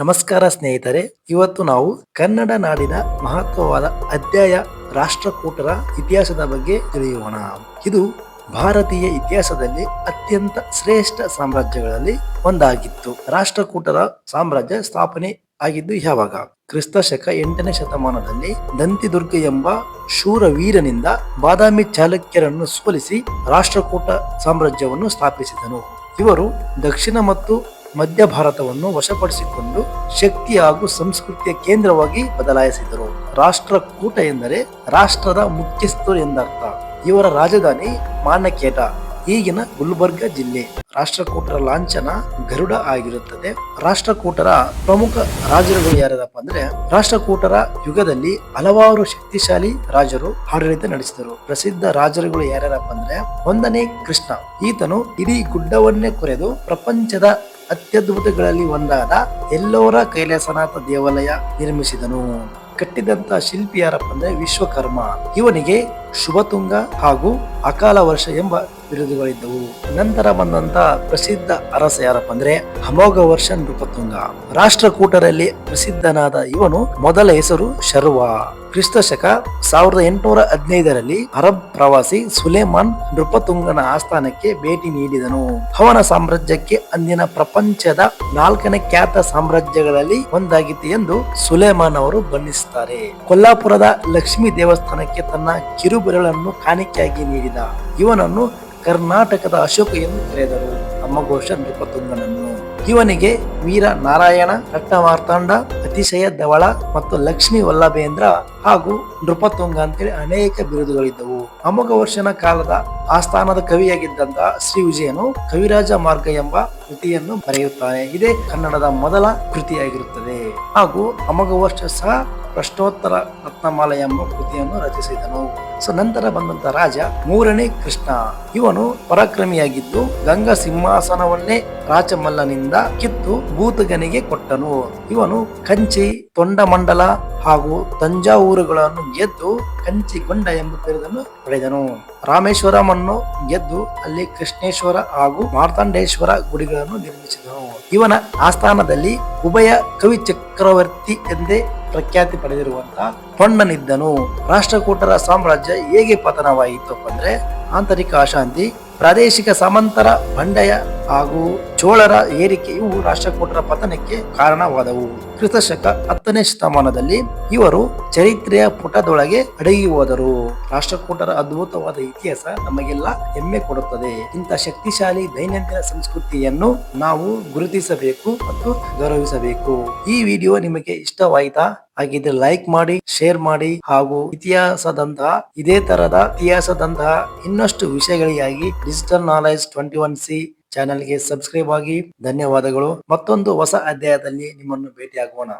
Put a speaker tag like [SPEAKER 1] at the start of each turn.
[SPEAKER 1] ನಮಸ್ಕಾರ ಸ್ನೇಹಿತರೆ, ಇವತ್ತು ನಾವು ಕನ್ನಡ ನಾಡಿನ ಮಹತ್ವವಾದ ಅಧ್ಯಾಯ ರಾಷ್ಟ್ರಕೂಟರ ಇತಿಹಾಸದ ಬಗ್ಗೆ ತಿಳಿಯೋಣ. ಇದು ಭಾರತೀಯ ಇತಿಹಾಸದಲ್ಲಿ ಅತ್ಯಂತ ಶ್ರೇಷ್ಠ ಸಾಮ್ರಾಜ್ಯಗಳಲ್ಲಿ ಒಂದಾಗಿತ್ತು. ರಾಷ್ಟ್ರಕೂಟರ ಸಾಮ್ರಾಜ್ಯ ಸ್ಥಾಪನೆ ಆಗಿದ್ದು ಯಾವಾಗ? ಕ್ರಿಸ್ತ ಶಕ ಎಂಟನೇ ಶತಮಾನದಲ್ಲಿ ದಂತಿದುರ್ಗ ಎಂಬ ಶೂರ ವೀರನಿಂದ ಬಾದಾಮಿ ಚಾಲುಕ್ಯರನ್ನು ಸೋಲಿಸಿ ರಾಷ್ಟ್ರಕೂಟ ಸಾಮ್ರಾಜ್ಯವನ್ನು ಸ್ಥಾಪಿಸಿದನು. ಇವರು ದಕ್ಷಿಣ ಮತ್ತು ಮಧ್ಯ ಭಾರತವನ್ನು ವಶಪಡಿಸಿಕೊಂಡು ಶಕ್ತಿ ಹಾಗೂ ಸಂಸ್ಕೃತಿಯ ಕೇಂದ್ರವಾಗಿ ಬದಲಾಯಿಸಿದರು. ರಾಷ್ಟ್ರಕೂಟ ಎಂದರೆ ರಾಷ್ಟ್ರದ ಮುಖ್ಯಸ್ಥರು ಎಂದರ್ಥ. ಇವರ ರಾಜಧಾನಿ ಮಾನಕೇಟ, ಈಗಿನ ಗುಲ್ಬರ್ಗ ಜಿಲ್ಲೆ. ರಾಷ್ಟ್ರಕೂಟರ ಲಾಂಛನ ಗರುಡ ಆಗಿರುತ್ತದೆ. ರಾಷ್ಟ್ರಕೂಟರ ಪ್ರಮುಖ ರಾಜರುಗಳು ಯಾರ್ಯಾರಪ್ಪ ಅಂದ್ರೆ, ರಾಷ್ಟ್ರಕೂಟರ ಯುಗದಲ್ಲಿ ಹಲವಾರು ಶಕ್ತಿಶಾಲಿ ರಾಜರು ಆಡಳಿತ ನಡೆಸಿದರು. ಪ್ರಸಿದ್ಧ ರಾಜರುಗಳು ಯಾರ್ಯಾರಪ್ಪ ಅಂದ್ರೆ, ಒಂದನೇ ಕೃಷ್ಣ. ಈತನು ಇಡೀ ಗುಡ್ಡವನ್ನೇ ಕೊರೆದು ಪ್ರಪಂಚದ ಅತ್ಯದ್ಭುತಗಳಲ್ಲಿ ಒಂದಾದ ಎಲ್ಲೋರ ಕೈಲಾಸನಾಥ ದೇವಾಲಯ ನಿರ್ಮಿಸಿದನು. ಕಟ್ಟಿದಂತ ಶಿಲ್ಪಿ ಯಾರಪ್ಪ ಅಂದ್ರೆ ವಿಶ್ವಕರ್ಮ. ಇವನಿಗೆ ಶುಭತುಂಗ ಹಾಗೂ ಅಕಾಲ ವರ್ಷ ಎಂಬ ಬಿರುದುಗಳಿದ್ದವು. ನಂತರ ಬಂದಂತ ಪ್ರಸಿದ್ಧ ಅರಸ ಯಾರಪ್ಪ ಅಂದ್ರೆ ಅಮೋಘ ವರ್ಷ ನೃಪತುಂಗ ರಾಷ್ಟ್ರಕೂಟರಲ್ಲಿ ಪ್ರಸಿದ್ಧನಾದ ಇವನು ಮೊದಲ ಹೆಸರು ಶರ್ವ. ಕ್ರಿಸ್ತ ಶಕ ಸಾವಿರದ ಎಂಟುನೂರ ಹದಿನೈದರಲ್ಲಿ ಅರಬ್ ಪ್ರವಾಸಿ ಸುಲೇಮಾನ್ ನೃಪತುಂಗನ ಆಸ್ಥಾನಕ್ಕೆ ಭೇಟಿ ನೀಡಿದನು. ಅವನ ಸಾಮ್ರಾಜ್ಯಕ್ಕೆ ಅಂದಿನ ಪ್ರಪಂಚದ ನಾಲ್ಕನೇ ಖ್ಯಾತ ಸಾಮ್ರಾಜ್ಯಗಳಲ್ಲಿ ಒಂದಾಗಿತ್ತು ಎಂದು ಸುಲೇಮಾನ್ ಅವರು ಬಣ್ಣಿಸುತ್ತಾರೆ. ಕೊಲ್ಲಾಪುರದ ಲಕ್ಷ್ಮೀ ದೇವಸ್ಥಾನಕ್ಕೆ ತನ್ನ ಕಿರುಬೆರಳನ್ನು ಕಾಣಿಕೆಯಾಗಿ ನೀಡಿದ ಇವನನ್ನು ಕರ್ನಾಟಕದ ಅಶೋಕ ಎಂದು ಕರೆದರು. ಅಮ್ಮಘೋಷ ನೃಪತುಂಗನನ್ನು ಇವನಿಗೆ ವೀರ ನಾರಾಯಣ ರಟ್ಟಮಾರ್ತಾಂಡ ಅತಿಶಯ ಧವಳ ಮತ್ತು ಲಕ್ಷ್ಮೀ ವಲ್ಲಭೇಂದ್ರ ಹಾಗೂ ನೃಪತುಂಗ ಅಂತೇಳಿ ಅನೇಕ ಬಿರುದುಗಳಿದ್ದವು. ಅಮೋಘ ವರ್ಷನ ಕಾಲದ ಆಸ್ಥಾನದ ಕವಿಯಾಗಿದ್ದಂತಹ ಶ್ರೀ ವಿಜಯನು ಕವಿರಾಜ ಮಾರ್ಗ ಎಂಬ ಕೃತಿಯನ್ನು ಬರೆಯುತ್ತಾನೆ. ಇದೇ ಕನ್ನಡದ ಮೊದಲ ಕೃತಿಯಾಗಿರುತ್ತದೆ. ಹಾಗೂ ಅಮೋಘ ವರ್ಷ ಸಹ ಪ್ರಶ್ನೋತ್ತರ ರತ್ನಮಾಲ ಎಂಬ ಕೃತಿಯನ್ನು ರಚಿಸಿದನು. ಸೊ, ನಂತರ ಬಂದಂತ ರಾಜ, ಮೂರನೇ ಕೃಷ್ಣ. ಇವನು ಪರಾಕ್ರಮಿಯಾಗಿದ್ದು ಗಂಗಾ ಸಿಂಹಾಸನವನ್ನೇ ರಾಜಮಲ್ಲನಿಂದ ಕಿತ್ತು ಭೂತಗನಿಗೆ ಕೊಟ್ಟನು. ಇವನು ಕಂಚಿ, ತೊಂಡಮಂಡಲ ಹಾಗೂ ತಂಜಾವೂರುಗಳನ್ನು ಗೆದ್ದು ಕಂಚಿಕೊಂಡ ಎಂಬ ಬಿರುದನ್ನು ಪಡೆದನು. ರಾಮೇಶ್ವರಮನ್ನು ಗೆದ್ದು ಅಲ್ಲಿ ಕೃಷ್ಣೇಶ್ವರ ಹಾಗೂ ಮಾರ್ತಾಂಡೇಶ್ವರ ಗುಡಿಗಳನ್ನು ನಿರ್ಮಿಸಿದನು. ಇವನ ಆಸ್ಥಾನದಲ್ಲಿ ಉಭಯ ಕವಿ ಚಕ್ರವರ್ತಿ ಎಂದೇ ಪ್ರಖ್ಯಾತಿ ಪಡೆದಿರುವಂತಹ ಹೊಣ್ಣನಿದ್ದನು. ರಾಷ್ಟ್ರಕೂಟರ ಸಾಮ್ರಾಜ್ಯ ಹೇಗೆ ಪತನವಾಯಿತು ಅಂದ್ರೆ ಆಂತರಿಕ ಅಶಾಂತಿ, ಪ್ರಾದೇಶಿಕ ಸಮಂತರ ಬಂಡಯ ಹಾಗೂ ಚೋಳರ ಏರಿಕೆಯು ರಾಷ್ಟ್ರಕೂಟರ ಪತನಕ್ಕೆ ಕಾರಣವಾದವು. ಕ್ರಿಸ್ತಶಕ ಹತ್ತನೇ ಶತಮಾನದಲ್ಲಿ ಇವರು ಚರಿತ್ರೆಯ ಪುಟದೊಳಗೆ ಅಡಗಿ ಹೋದರು. ರಾಷ್ಟ್ರಕೂಟರ ಅದ್ಭುತವಾದ ಇತಿಹಾಸ ನಮಗೆಲ್ಲ ಹೆಮ್ಮೆ ಕೊಡುತ್ತದೆ. ಇಂಥ ಶಕ್ತಿಶಾಲಿ ದೈನಂದಿನ ಸಂಸ್ಕೃತಿಯನ್ನು ನಾವು ಗುರುತಿಸಬೇಕು ಮತ್ತು ಗೌರವಿಸಬೇಕು. ಈ ವಿಡಿಯೋ ನಿಮಗೆ ಇಷ್ಟವಾಯಿತಾ? ಹಾಗಿದ್ರೆ ಲೈಕ್ ಮಾಡಿ, ಶೇರ್ ಮಾಡಿ ಹಾಗೂ ಇತಿಹಾಸದಂತಹ ಇದೇ ತರದ ಇತಿಹಾಸದಂತಹ ಇನ್ನಷ್ಟು ವಿಷಯಗಳಿಗಾಗಿ digital knowledge twenty one C ಚಾನೆಲ್ಗೆ ಸಬ್ಸ್ಕ್ರೈಬ್ ಆಗಿ ಧನ್ಯವಾದಗಳು. ಮತ್ತೊಂದು ಹೊಸ ಅಧ್ಯಾಯದಲ್ಲಿ ನಿಮ್ಮನ್ನು ಭೇಟಿಯಾಗೋಣ.